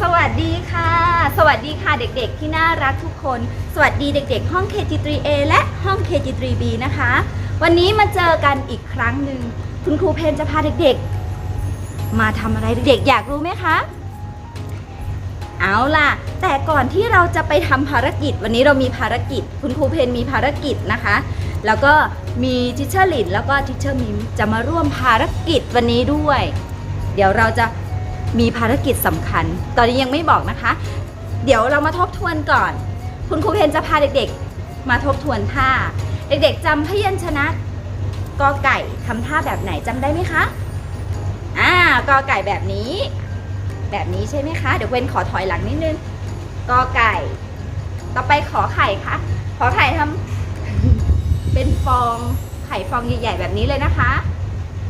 สวัสดีค่ะ สวัสดีค่ะเด็กๆ ที่น่ารักทุกคน สวัสดีเด็ก ๆ ห้อง KG3A และห้อง KG3B นะคะ วันนี้มาเจอกันอีกครั้งหนึ่งคุณครูเพนจะพาเด็กๆ มาทำอะไรเด็กๆ อยากรู้ไหมคะ เอาล่ะ แต่ก่อนที่เราจะไปทำภารกิจ วันนี้เรามีภารกิจ คุณครูเพนมีภารกิจนะคะ แล้วก็มีทิชเชอร์ลินแล้วก็ทิชเชอร์มิมจะมาร่วมภารกิจวันนี้ด้วย เดี๋ยวเราจะ มีภารกิจสำคัญ ตอนนี้ยังไม่บอกนะคะ เดี๋ยวเรามาทบทวนก่อน คุณครูเพนจะพาเด็กๆ มาทบทวนท่า เด็กๆจำพยัญชนะกอไก่ทำท่าแบบไหนจำได้ไหมคะ อ่ากอไก่แบบนี้ แบบนี้ใช่ไหมคะ เดี๋ยวเวนขอถอยหลังนิดนึงกอไก่ ต่อไปขอไข่ค่ะ ขอไข่ทำเป็นฟองไข่ฟองใหญ่ๆแบบนี้เลยนะคะ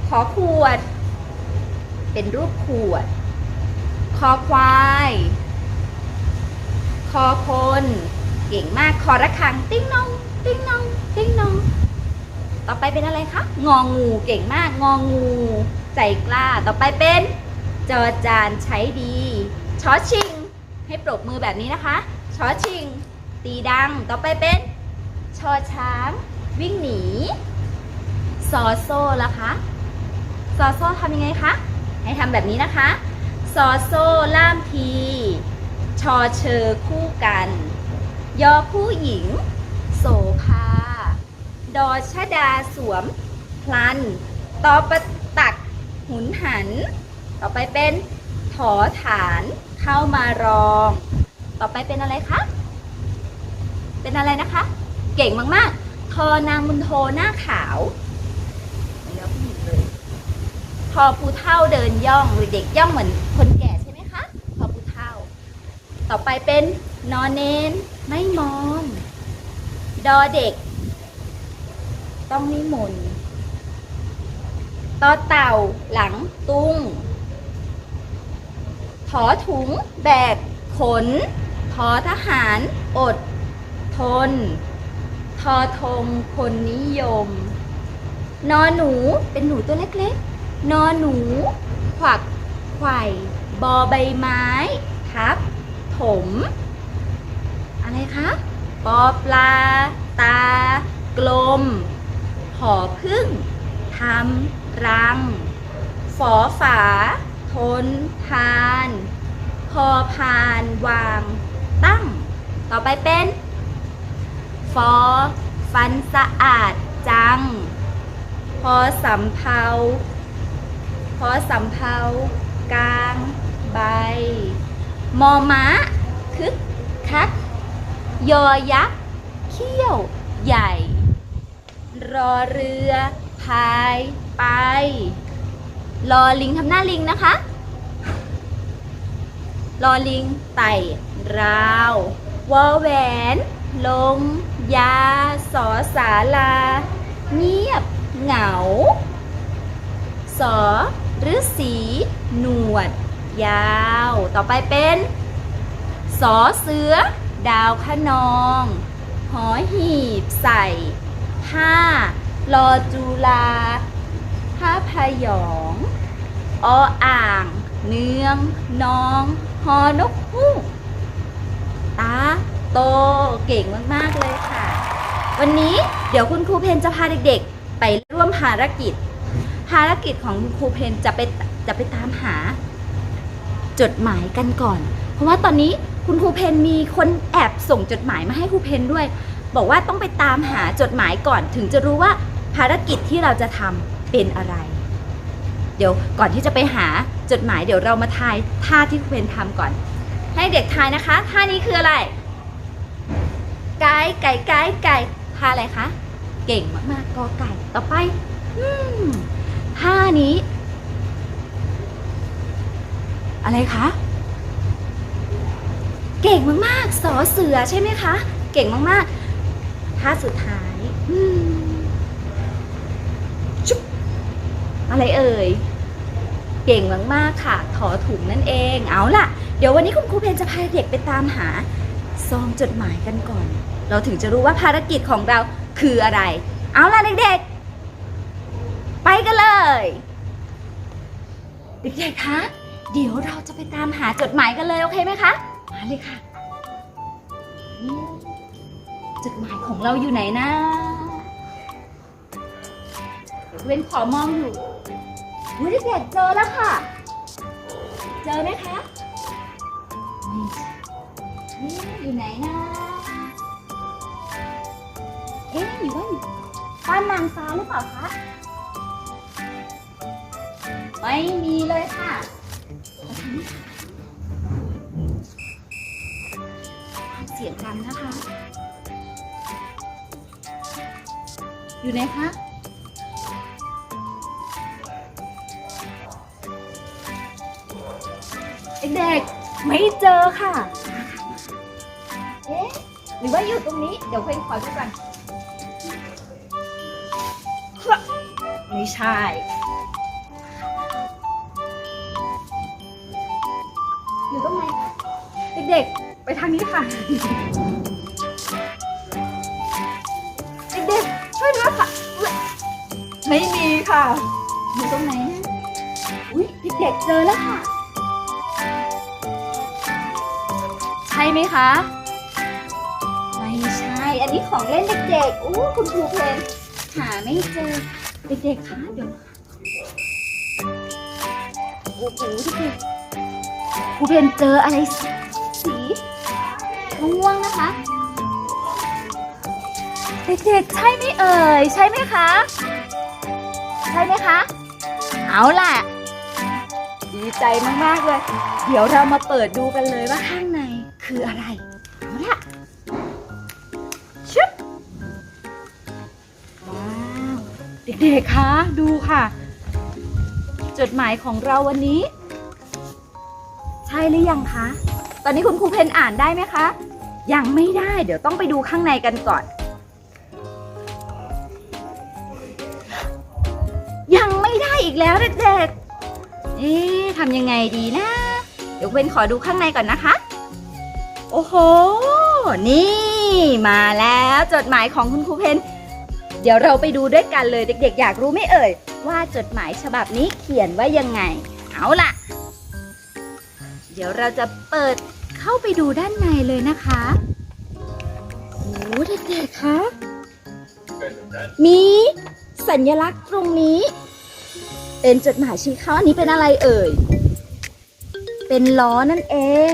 ขอขวด เป็นรูปขวด คอควาย คอคน เก่งมาก คอระฆัง ติ้งนอง ติ้งนอง ติ้งนอง ต่อไปเป็นอะไรคะ งองู เก่งมาก งองู ใจกล้า ต่อไปเป็น จอจานใช้ดี ช้อชิง ให้ปรบมือแบบนี้นะคะ ช้อชิง ตีดัง ต่อไปเป็น ชอช้าง วิ่งหนี ซอโซ่ละคะ ซอโซ่ทำยังไงคะ ให้ทำแบบนี้นะคะ ซอโซ่ล่ามที ชอเชอคู่กัน ยอผู้หญิง โสภา ดอชดาสวม พลัน ตอประตัก หุนหัน ต่อไปเป็นถอฐานเข้ามารอง ต่อไปเป็นอะไรคะ เป็นอะไรนะคะ เก่งมาก ๆ ทอนางมุนโทหน้าขาวเดี๋ยวผู้หญิงเลย พอปูเท่าเดินย่องหรือเด็กย่องเหมือนคนแก่ใช่ไหมคะพอปูเท่า ต่อไปเป็นนอนเน้นไม่มองดอเด็ก ต้องนิมนต์ต่อเต่าหลังตุ้งถอถุง แบก ขนทอทหาร อด ทน ทอทงคนนิยม นอนหนูเป็นหนูตัวเล็กๆ นอหนู ขวักไข่ บอใบไม้ ทับ ถม อะไรคะปอปลา ตา กลม หอพึ่ง ทำ รัง ฝอฝา ทน ทาน พอพาน วาง ตั้ง ต่อไปเป็น ฟอ ฟันสะอาดจัง พอสำเพา พอสำเพากลาง ใบ มอม้า คึก คัก ยอยักษ์ เขี้ยว ใหญ่ รอเรือ พาย ไป รอลิงทำหน้าลิงนะคะ รอลิง ไต่ ราว วอแหวนลงยา สอสาลา เงียบ เหงา สอ ฤาษีหนวด ยาว ต่อไปเป็นสอเสือ ดาวขนองหอหีบใส่ผ้ารอจุลาผ้าพยองออ่าง เนืองนองฮอนกฮูกตาโตเก่งมาก ๆ เลยค่ะ วันนี้เดี๋ยวคุณครูเพนจะพาเด็ก ๆ ไปร่วมภารกิจ ภารกิจของครูเพนจะไปจะไปตามหา จดหมายกันก่อน เพราะว่าตอนนี้คุณครูเพนมีคนแอบส่งจดหมายมาให้ครูเพนด้วย บอกว่าต้องไปตามหาจดหมายก่อน ถึงจะรู้ว่าภารกิจที่เราจะทำเป็นอะไร เดี๋ยวก่อนที่จะไปหาจดหมายเดี๋ยวเรามาทายท่าที่ครูเพนทำก่อน ให้เด็กทายนะคะท่านี้คืออะไรไก่ไก่ไก่ไก่ท่าอะไรคะเก่งมากๆกอไก่ต่อไป อืม ท่านี้ อะไรคะ เก่งมากๆสอเสือใช่ไหมคะ เก่งมากๆท่าสุดท้ายอืมชุบอะไรเอ่ย เก่งมากๆค่ะ ถอถุงนั่นเอง เอาล่ะ เดี๋ยววันนี้คุณครูเพนจะพาเด็กไปตามหาซองจดหมายกันก่อน เราถึงจะรู้ว่าภารกิจของเราคืออะไร เอาล่ะเด็กๆ กันเลย เด็กๆ คะ เดี๋ยวเราจะไปตามหาจดหมายกันเลย โอเคไหมคะ มาเลยค่ะ จดหมายของเราอยู่ไหนนะเดี๋ยวเว้นขอมองอยู่อุ้ยเด็กๆเจอแล้วค่ะ เจอไหมคะนี่นี่อยู่ไหนนะ เอ๊ะอยู่ว่าอยู่บ้านนางฟ้าหรือเปล่าคะ ไม่มีเลยค่ะเสียงดังนะคะ อยู่ไหนคะเด็กๆไม่เจอค่ะ เอ๊ะ หรือว่าอยู่ตรงนี้ เดี๋ยวเพื่อนขอดูก่อนไม่ใช่ เด็กๆ ไปทางนี้ค่ะ เด็กๆ ช่วยด้วยค่ะ ไม่มีค่ะ อยู่ตรงไหนนะอุ้ยเด็กๆ เจอแล้วค่ะ ใช่ไหมคะ ไม่ใช่ อันนี้ของเล่นเด็กๆ อู้คุณครูเพนหาไม่เจอ เด็กๆคะเดี๋ยวโอ้โหเด็กๆครูเพนเจออะไรสีสี ม่วงนะคะ เด็กๆ ใช่ไหมเอ่ย ใช่ไหมคะ ใช่ไหมคะ เอาล่ะ ดีใจมากๆเลย เดี๋ยวเรามาเปิดดูกันเลยว่าข้างในคืออะไร เอาล่ะชึบว้าวเด็กๆ คะ ดูค่ะ จดหมายของเราวันนี้ ใช่หรือยังคะ ตอนนี้คุณครูเพนอ่านได้ไหมคะ ยังไม่ได้ เดี๋ยวต้องไปดูข้างในกันก่อน ยังไม่ได้อีกแล้วเด็กๆ เอ๊ะทำยังไงดีนะ เดี๋ยวเว้นขอดูข้างในก่อนนะคะ โอ้โห นี่ มาแล้วจดหมายของคุณครูเพน เดี๋ยวเราไปดูด้วยกันเลยเด็ก ๆ อยากรู้ไหม่เอ่ย ว่าจดหมายฉบับนี้เขียนว่ายังไง เอาล่ะ ดี๋ยวเราจะเปิดเข้าไปดูด้านในเลยนะคะโอ้โหเด็กๆคะ มีสัญลักษณ์ตรงนี้ เป็นจดหมายชี้เขาอันนี้เป็นอะไรเอ่ย เป็นล้อนั่นเอง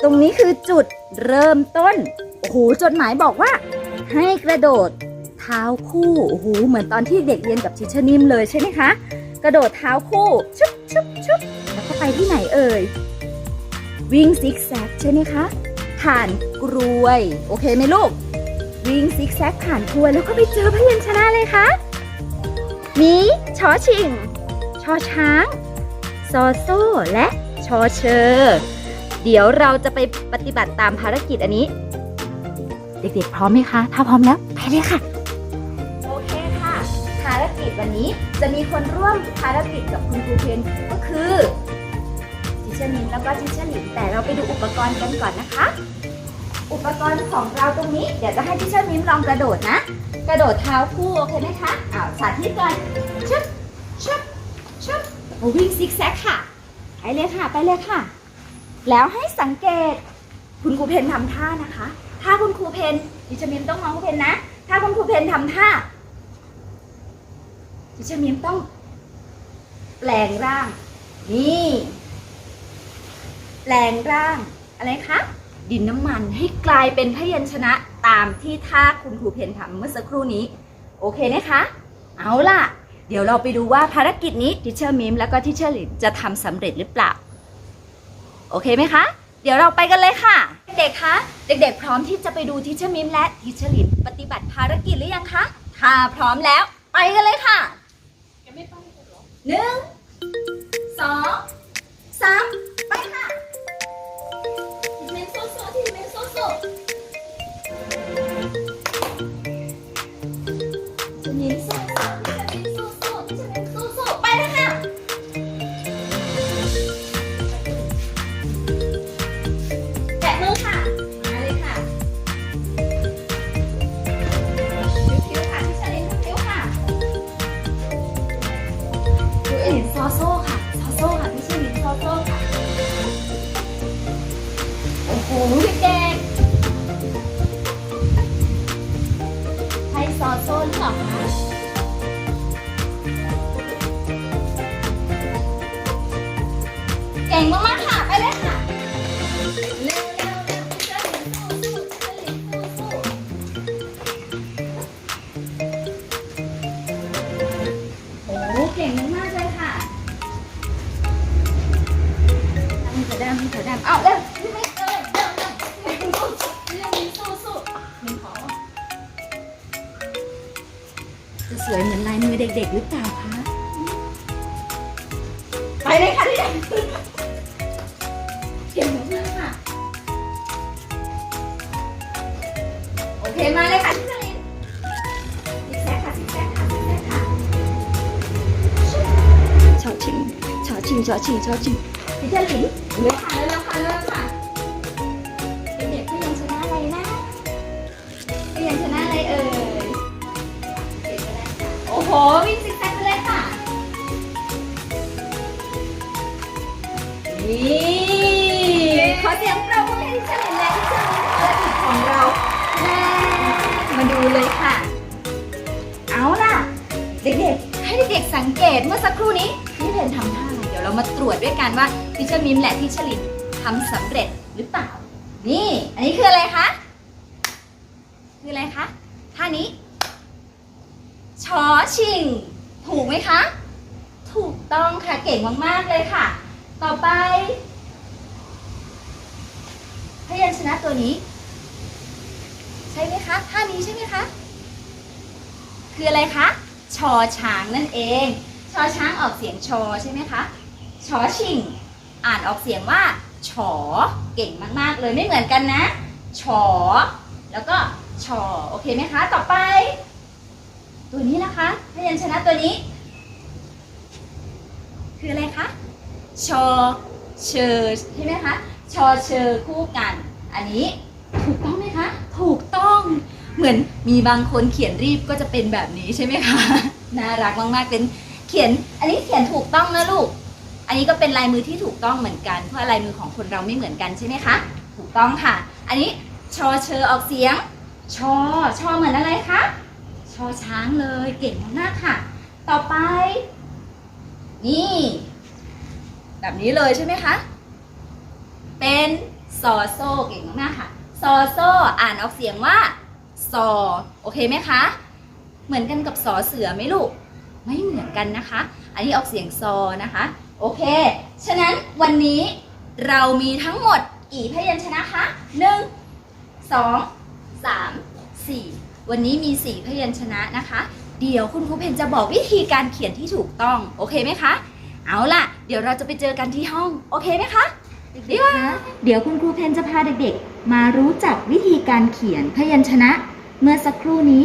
ตรงนี้คือจุดเริ่มต้น โอ้โห จดหมายบอกว่า ให้กระโดดเท้าคู่ โอ้โห เหมือนตอนที่เด็กเรียนกับทิชนิมเลยใช่ไหมคะ กระโดดเท้าคู่ ชุบชุบชุบแล้วก็ไปที่ไหนเอ่ย วิ่งซิกแซกใช่ไหมคะ ผ่านกรวย โอเคไหมลูก วิ่งซิกแซกผ่านกรวยแล้วก็ไปเจอพยัญชนะเลยคะมีชอชิง ชอช้าง ซอโซ่ และชอเชอร์เดี๋ยวเราจะไปปฏิบัติตามภารกิจอันนี้ เด็กๆพร้อมไหมคะ ถ้าพร้อมแล้วไปเลยค่ะ โอเคค่ะ ภารกิจวันนี้จะมีคนร่วมภารกิจกับคุณครูเพนก็คือ เชอร์นินแล้วก็ทิเชอร์ลินแต่เราไปดูอุปกรณ์กันก่อนนะคะ อุปกรณ์ของเราตรงนี้เดี๋ยวจะให้ทิเชอร์มิมลองกระโดดนะ กระโดดเท้าคู่โอเคไหมคะอ้าวสาธิตก่อนชึบชึบชึบวิ่งซิกแซกค่ะไปเลยค่ะไปเลยค่ะ แล้วให้สังเกตคุณครูเพนทำท่านะคะ ถ้าคุณครูเพนดิฉันมิมต้องมองครูเพนนะ ถ้าคุณครูเพนทำท่าดิฉันมิมต้องแปลงร่าง นี่ แปลงร่างอะไรคะดินน้ำมันให้กลายเป็นพยัญชนะตามที่ท่าคุณครูเพนทำเมื่อสักครู่นี้ โอเคนะคะ เอาล่ะ เดี๋ยวเราไปดูว่าภารกิจนี้ทิเชอร์มิมแล้วก็ทิเชอร์ลินจะทำสำเร็จหรือเปล่า โอเคไหมคะ เดี๋ยวเราไปกันเลยค่ะ เด็กๆคะเด็กๆ พร้อมที่จะไปดูทิเชอร์มิมและทิเชอร์ลินปฏิบัติภารกิจหรือยังคะถ้าพร้อมแล้ว ไปกันเลยค่ะหนึ่งสองสามไปค่ะ เก่งมาก เคมาเลยค่ะที่ไหนซิกแซกค่ะซิกแซกค่ะซิกแซกค่ะชอชิงชอชิงชอชิงชอชิงพี่เจลินเร็วค่ะเร็วค่ะเร็วค่ะเด็กๆพี่ยังชนะอะไรนะพี่ยังชนะอะไรเอ่ยเก่งไปแล้วค่ะโอ้โหวิ่งซิกแซกไปเลยค่ะนี่ขอเสียงปรบมือให้ดิฉันและดิฉันและอีกของเราแม่ มาดูเลยค่ะ เอาล่ะ เด็กๆ ให้เด็กๆสังเกตเมื่อสักครู่นี้พี่เพนทำท่าอะไรเดี๋ยวเรามาตรวจด้วยกันว่าทิชมิมและทิชลินทำสำเร็จหรือเปล่า นี่ อันนี้คืออะไรคะ คืออะไรคะ ท่านี้ชอชิง ถูกไหมคะ ถูกต้องค่ะ เก่งมากๆเลยค่ะ ต่อไปพยัญชนะตัวนี้ คะท่านี้ใช่ไหมคะ คืออะไรคะชอช้างนั่นเองชอช้างออกเสียงชอใช่ไหมคะชอชิง อ่านออกเสียงว่าฉอเก่งมากๆเลยไม่เหมือนกันนะฉอแล้วก็ชอโอเคไหมคะต่อไป ตัวนี้นะคะพยัญชนะตัวนี้ คืออะไรคะชอเชอใช่ไหมคะชอเชอคู่กัน อันนี้ถูกต้องไหมคะ ถูกต้อง เหมือนมีบางคนเขียนรีบก็จะเป็นแบบนี้ใช่ไหมคะ น่ารักมากๆเป็นเขียน อันนี้เขียนถูกต้องนะลูก อันนี้ก็เป็นลายมือที่ถูกต้องเหมือนกันเพราะลายมือของคนเราไม่เหมือนกันใช่ไหมคะ ถูกต้องค่ะ อันนี้ชอเชอออกเสียง ชอ ชอเหมือนอะไรคะ ชอช้างเลยเก่งมากๆค่ะ ต่อไป นี่ แบบนี้เลยใช่ไหมคะ เป็นซอโซเก่งมากๆค่ะ ซอโซอ่านออกเสียงว่า ซอ โอเคไหมคะ เหมือนกันกับสอเสือไหมลูก ไม่เหมือนกันนะคะ อันนี้ออกเสียงซอนะคะ โอเค ฉะนั้นวันนี้เรามีทั้งหมดกี่พยัญชนะคะหนึ่งสองสามสี่วันนี้มีสี่พยัญชนะนะคะ เดี๋ยวคุณครูเพนจะบอกวิธีการเขียนที่ถูกต้อง โอเคไหมคะ เอาล่ะ เดี๋ยวเราจะไปเจอกันที่ห้อง โอเคไหมคะเดี๋ยวเดี๋ยวคุณครูเพนจะพาเด็กๆ มารู้จักวิธีการเขียนพยัญชนะ เมื่อสักครู่นี้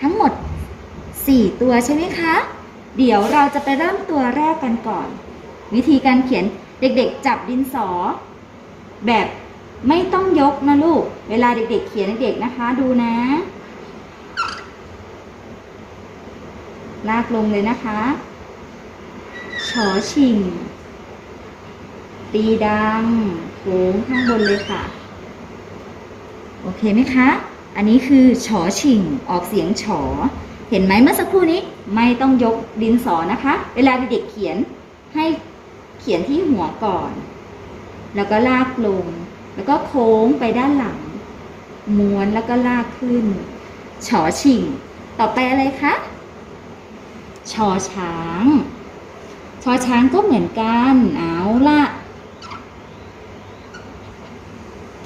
ทั้งหมด 4 ตัวใช่ไหมคะ เดี๋ยวเราจะไปเริ่มตัวแรกกันก่อน วิธีการเขียนเด็กๆ จับดินสอ แบบไม่ต้องยกนะลูก เวลาเด็กๆ เขียนเด็กๆนะคะ ดูนะ ลากลงเลยนะคะชอชิง ตีดังโค้งข้างบนเลยค่ะ โอเคไหมคะ อันนี้คือชอชิงออกเสียงฉอ เห็นไหมเมื่อสักครู่นี้ไม่ต้องยกดินสอนะคะ เวลาเด็กเขียนให้เขียนที่หัวก่อน แล้วก็ลากลง แล้วก็โค้งไปด้านหลัง ม้วนแล้วก็ลากขึ้นชอชิงต่อไปอะไรคะชอช้างชอช้างก็เหมือนกันเอาละ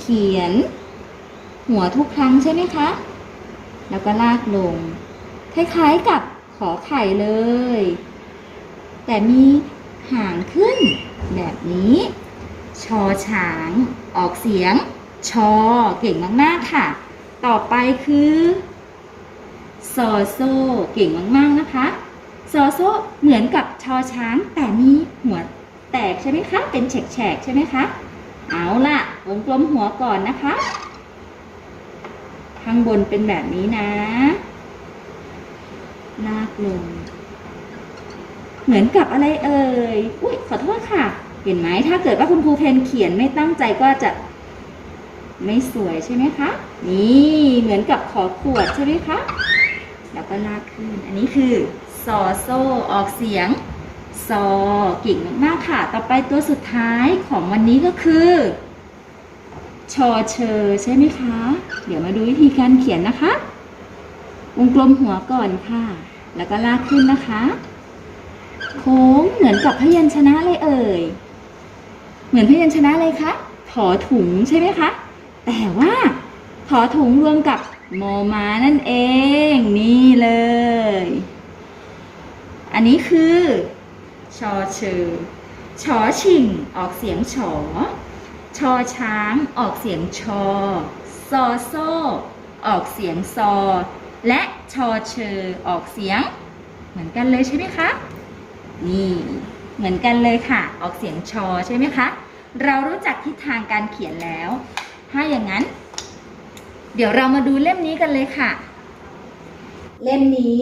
เขียน หัวทุกครั้งใช่ไหมคะ แล้วก็ลากลง คล้ายๆกับขอไข่เลย แต่มีหางขึ้นแบบนี้ ชอช้าง ออกเสียง ชอ เก่งมากๆค่ะ ต่อไปคือซอโซ เก่งมากๆนะคะซอโซเหมือนกับชอช้างแต่มีหัวแตกใช่ไหมคะ เป็นแฉกๆใช่ไหมคะ เอาล่ะวงกลมหัวก่อนนะคะ ข้างบนเป็นแบบนี้นะ ลากลง เหมือนกับอะไรเอ่ย อุ้ยขอโทษค่ะ เห็นไหม ถ้าเกิดว่าคุณครูเพนเขียนไม่ตั้งใจก็จะ ไม่สวยใช่ไหมคะ นี่ เหมือนกับขอขวดใช่ไหมคะ แล้วก็ลากขึ้น อันนี้คือซอโซออกเสียงซอเก่งมากค่ะ ต่อไปตัวสุดท้ายของวันนี้ก็คือ ชอเชอใช่ไหมคะ เดี๋ยวมาดูวิธีการเขียนนะคะ วงกลมหัวก่อนค่ะ แล้วก็ลากขึ้นนะคะ โค้งเหมือนกับพยัญชนะเลยเอ่ย เหมือนพยัญชนะเลยคะถอถุงใช่ไหมคะ แต่ว่าถอถุงรวมกับโมมานั่นเอง นี่เลย อันนี้คือ ชอเชอชอชิงออกเสียงฉอ ชอช้างออกเสียงชอ ซอโซออกเสียงซอ และชอเชอออกเสียง เหมือนกันเลยใช่ไหมคะ นี่เหมือนกันเลยค่ะ ออกเสียงชอใช่ไหมคะ เรารู้จักทิศทางการเขียนแล้ว ถ้าอย่างนั้น เดี๋ยวเรามาดูเล่มนี้กันเลยค่ะ เล่มนี้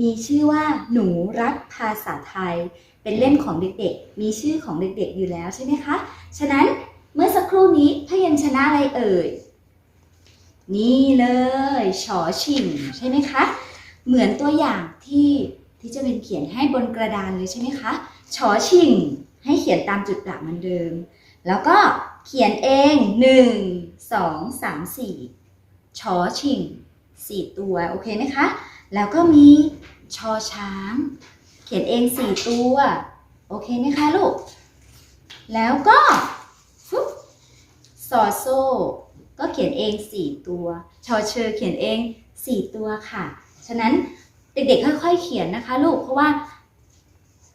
มีชื่อว่าหนูรักภาษาไทย เป็นเล่มของเด็กๆ มีชื่อของเด็กๆอยู่แล้วใช่ไหมคะ ฉะนั้น ครู่นี้พยัญชนะอะไรเอ่ย นี่เลยชอชิงใช่ไหมคะ เหมือนตัวอย่างที่ที่จะเป็นเขียนให้บนกระดานเลยใช่ไหมคะชอชิง ให้เขียนตามจุดประเหมือนเดิม แล้วก็เขียนเองหนึ่งสองสามสี่ชอชิงสี่ตัวโอเคไหมคะ แล้วก็มีชอช้าง เขียนเองสี่ตัว โอเคไหมคะลูก แล้วก็ ซอโซก็เขียนเองสี่ตัว ชอเชอเขียนเองสี่ตัวค่ะ ฉะนั้นเด็กๆค่อยๆเขียนนะคะลูก เพราะว่า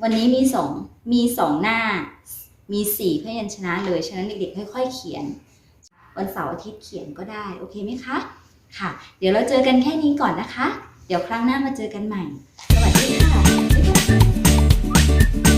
วันนี้มีสองมีสองหน้า มีสี่พยัญชนะเลย ฉะนั้นเด็กๆค่อยๆเขียน วันเสาร์อาทิตย์เขียนก็ได้ โอเคไหมคะ ค่ะ เดี๋ยวเราเจอกันแค่นี้ก่อนนะคะ เดี๋ยวครั้งหน้ามาเจอกันใหม่ สวัสดีค่ะ